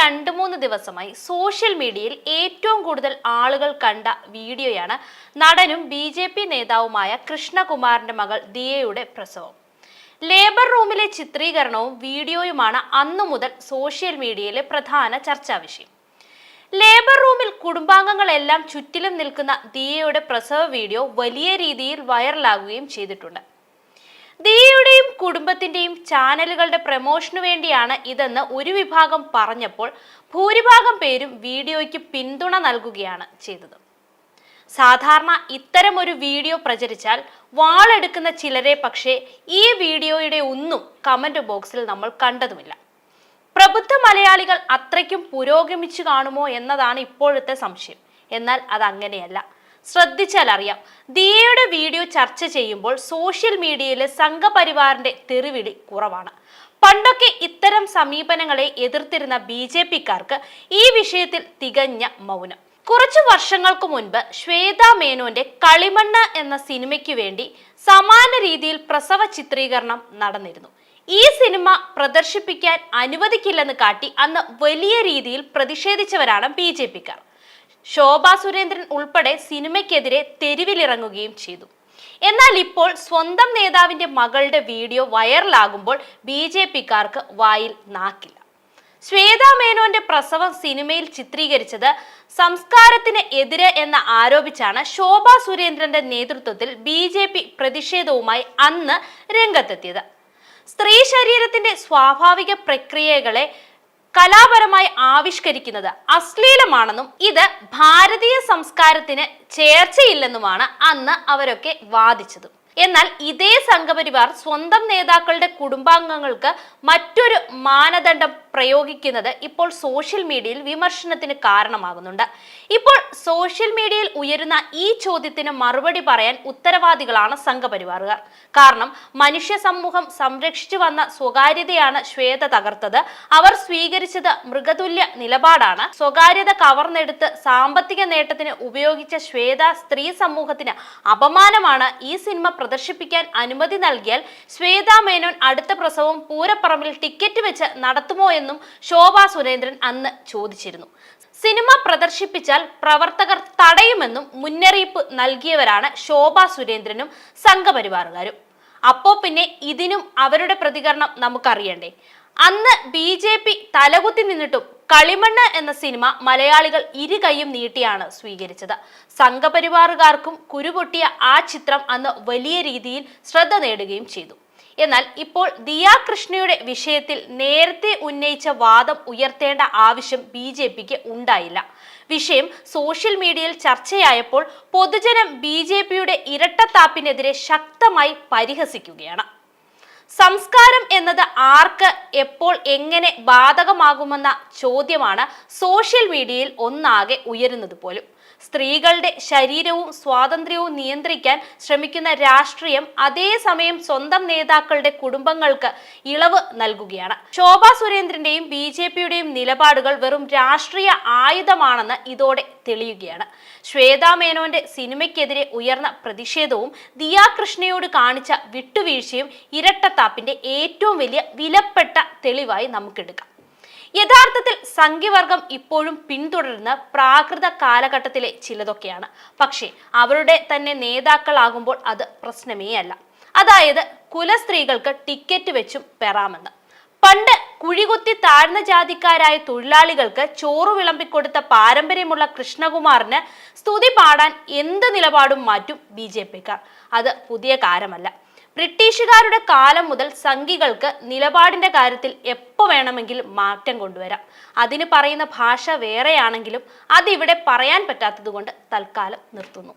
രണ്ട് മൂന്ന് ദിവസമായി സോഷ്യൽ മീഡിയയിൽ ഏറ്റവും കൂടുതൽ ആളുകൾ കണ്ട വീഡിയോയാണ് നടനും ബി ജെ പി നേതാവുമായ കൃഷ്ണകുമാറിന്റെ മകൾ ദിയയുടെ പ്രസവം. ലേബർ റൂമിലെ ചിത്രീകരണവും വീഡിയോയുമാണ് അന്നു മുതൽ സോഷ്യൽ മീഡിയയിലെ പ്രധാന ചർച്ചാ വിഷയം. ലേബർ റൂമിൽ കുടുംബാംഗങ്ങളെല്ലാം ചുറ്റിലും നിൽക്കുന്ന ദിയയുടെ പ്രസവ വീഡിയോ വലിയ രീതിയിൽ വൈറലാകുകയും ചെയ്തിട്ടുണ്ട്. കുടുംബത്തിന്റെയും ചാനലുകളുടെ പ്രമോഷനു വേണ്ടിയാണ് ഇതെന്ന് ഒരു വിഭാഗം പറഞ്ഞപ്പോൾ ഭൂരിഭാഗം പേരും വീഡിയോയ്ക്ക് പിന്തുണ നൽകുകയാണ് ചെയ്തത്. സാധാരണ ഇത്തരം ഒരു വീഡിയോ പ്രചരിച്ചാൽ വാളെടുക്കുന്ന ചിലരെ പക്ഷേ ഈ വീഡിയോയുടെ ഒന്നും കമന്റ് ബോക്സിൽ നമ്മൾ കണ്ടതുമില്ല. പ്രബുദ്ധ മലയാളികൾ അത്രയ്ക്കും പുരോഗമിച്ചു കാണുമോ എന്നതാണ് ഇപ്പോഴത്തെ സംശയം. എന്നാൽ അത് അങ്ങനെയല്ല ശ്രദ്ധിച്ചാൽ അറിയാം ദിയയുടെ വീഡിയോ ചർച്ച ചെയ്യുമ്പോൾ സോഷ്യൽ മീഡിയയിലെ സംഘപരിവാറിന്റെ തെറിവിളി കുറവാണ്. പണ്ടൊക്കെ ഇത്തരം സമീപനങ്ങളെ എതിർത്തിരുന്ന ബി ജെ പിക്കാർക്ക് ഈ വിഷയത്തിൽ തികഞ്ഞ മൗനം. കുറച്ചു വർഷങ്ങൾക്ക് മുൻപ് ശ്വേത മേനോന്റെ കളിമണ്ണ് എന്ന സിനിമയ്ക്ക് വേണ്ടി സമാന രീതിയിൽ പ്രസവ ചിത്രീകരണം നടന്നിരുന്നു. ഈ സിനിമ പ്രദർശിപ്പിക്കാൻ അനുവദിക്കില്ലെന്ന് കാട്ടി അന്ന് വലിയ രീതിയിൽ പ്രതിഷേധിച്ചവരാണ് ബി ജെ പിക്കാർ. ശോഭാ സുരേന്ദ്രൻ ഉൾപ്പെടെ സിനിമയ്ക്കെതിരെ തെരുവിലിറങ്ങുകയും ചെയ്തു. എന്നാൽ ഇപ്പോൾ സ്വന്തം നേതാവിന്റെ മകളുടെ വീഡിയോ വൈറലാകുമ്പോൾ ബി ജെ പിക്കാർക്ക് വായിൽ നാക്കില്ല. ശ്വേതാ മേനോന്റെ പ്രസവം സിനിമയിൽ ചിത്രീകരിച്ചത് സംസ്കാരത്തിന് എതിരെ എന്ന് ആരോപിച്ചാണ് ശോഭാ സുരേന്ദ്രന്റെ നേതൃത്വത്തിൽ ബി ജെ പി പ്രതിഷേധവുമായി അന്ന് രംഗത്തെത്തിയത്. സ്ത്രീ ശരീരത്തിന്റെ സ്വാഭാവിക പ്രക്രിയകളെ കലാപരമായി ആവിഷ്കരിക്കുന്നത് അശ്ലീലമാണെന്നും ഇത് ഭാരതീയ സംസ്കാരത്തിന് ചേർച്ചയില്ലെന്നുമാണ് അന്ന് അവരൊക്കെ വാദിച്ചത്. എന്നാൽ ഇതേ സംഘപരിവാർ സ്വന്തം നേതാക്കളുടെ കുടുംബാംഗങ്ങൾക്ക് മറ്റൊരു മാനദണ്ഡം പ്രയോഗിക്കുന്നത് ഇപ്പോൾ സോഷ്യൽ മീഡിയയിൽ വിമർശനത്തിന് കാരണമാകുന്നുണ്ട്. ഇപ്പോൾ സോഷ്യൽ മീഡിയയിൽ ഉയരുന്ന ഈ ചോദ്യത്തിന് മറുപടി പറയാൻ ഉത്തരവാദികളാണ് സംഘപരിവാറുകാർ. കാരണം മനുഷ്യ സമൂഹം സംരക്ഷിച്ചു വന്ന സ്വകാര്യതയാണ് ശ്വേത തകർത്തത്. അവർ സ്വീകരിച്ചത് മൃഗതുല്യ നിലപാടാണ്. സ്വകാര്യത കവർന്നെടുത്ത് സാമ്പത്തിക നേട്ടത്തിന് ഉപയോഗിച്ച ശ്വേത സ്ത്രീ സമൂഹത്തിന് അപമാനമാണ് ഈ സിനിമ പ്രദർശിപ്പിക്കാൻ അനുമതി നൽകിയാൽ ശ്വേതാ മേനോൻ അടുത്ത പ്രസവം പൂരപ്പറമ്പിൽ ടിക്കറ്റ് വെച്ച് നടത്തുമോ എന്നും ശോഭാ സുരേന്ദ്രൻ അന്ന് ചോദിച്ചിരുന്നു. സിനിമ പ്രദർശിപ്പിച്ചാൽ പ്രവർത്തകർ തടയുമെന്നും മുന്നറിയിപ്പ് നൽകിയവരാണ് ശോഭാ സുരേന്ദ്രനും സംഘപരിവാറുകാരും. അപ്പോ പിന്നെ ഇതിനും അവരുടെ പ്രതികരണം നമുക്കറിയണ്ടേ? അന്ന് ബി ജെ പി തലകുത്തി നിന്നിട്ടും കളിമണ്ണ് എന്ന സിനിമ മലയാളികൾ ഇരു കൈയും നീട്ടിയാണ് സ്വീകരിച്ചത്. സംഘപരിവാറുകാർക്കും കുരുപൊട്ടിയ ആ ചിത്രം അന്ന് വലിയ രീതിയിൽ ശ്രദ്ധ നേടുകയും ചെയ്തു. എന്നാൽ ഇപ്പോൾ ദിയാ കൃഷ്ണയുടെ വിഷയത്തിൽ നേരത്തെ ഉന്നയിച്ച വാദം ഉയർത്തേണ്ട ആവശ്യം ബി ജെ പിക്ക് ഉണ്ടായില്ല. വിഷയം സോഷ്യൽ മീഡിയയിൽ ചർച്ചയായപ്പോൾ പൊതുജനം ബി ജെ പിയുടെ ഇരട്ടത്താപ്പിനെതിരെ ശക്തമായി പരിഹസിക്കുകയാണ്. സംസ്കാരം എന്നത് ആർക്ക് എപ്പോൾ എങ്ങനെ ബാധകമാകുമെന്ന ചോദ്യമാണ് സോഷ്യൽ മീഡിയയിൽ ഒന്നാകെ ഉയരുന്നത് പോലും. സ്ത്രീകളുടെ ശരീരവും സ്വാതന്ത്ര്യവും നിയന്ത്രിക്കാൻ ശ്രമിക്കുന്ന രാഷ്ട്രീയം അതേസമയം സ്വന്തം നേതാക്കളുടെ കുടുംബങ്ങൾക്ക് ഇളവ് നൽകുകയാണ്. ശോഭാ സുരേന്ദ്രന്റെയും ബി ജെ പിയുടെയും നിലപാടുകൾ വെറും രാഷ്ട്രീയ ആയുധമാണെന്ന് ഇതോടെ തെളിയുകയാണ്. ശ്വേതാ മേനോന്റെ സിനിമയ്ക്കെതിരെ ഉയർന്ന പ്രതിഷേധവും ദിയാ കൃഷ്ണയോട് കാണിച്ച വിട്ടുവീഴ്ചയും ഇരട്ടത്താപ്പിന്റെ ഏറ്റവും വലിയ വിലപ്പെട്ട തെളിവായി നമുക്കെടുക്കാം. യഥാർത്ഥത്തിൽ സംഖ്യവർഗം ഇപ്പോഴും പിന്തുടരുന്ന പ്രാകൃത കാലഘട്ടത്തിലെ ചിലതൊക്കെയാണ്. പക്ഷേ അവരുടെ തന്നെ നേതാക്കളാകുമ്പോൾ അത് പ്രശ്നമേ അല്ല. അതായത് കുലസ്ത്രീകൾക്ക് ടിക്കറ്റ് വെച്ചും പെറാമെന്ന്. പണ്ട് കുഴികുത്തി താഴ്ന്ന ജാതിക്കാരായ തൊഴിലാളികൾക്ക് ചോറ് വിളമ്പിക്കൊടുത്ത പാരമ്പര്യമുള്ള കൃഷ്ണകുമാറിന് സ്തുതി പാടാൻ എന്ത് നിലപാടും മാറ്റും ബി അത് പുതിയ കാലമല്ല. ബ്രിട്ടീഷുകാരുടെ കാലം മുതൽ സംഘികൾക്ക് നിലപാടിന്റെ കാര്യത്തിൽ എപ്പോ വേണമെങ്കിലും മാറ്റം കൊണ്ടുവരാം. അതിന് പറയുന്ന ഭാഷ വേറെയാണെങ്കിലും അതിവിടെ പറയാൻ പറ്റാത്തതുകൊണ്ട് തൽക്കാലം നിർത്തുന്നു.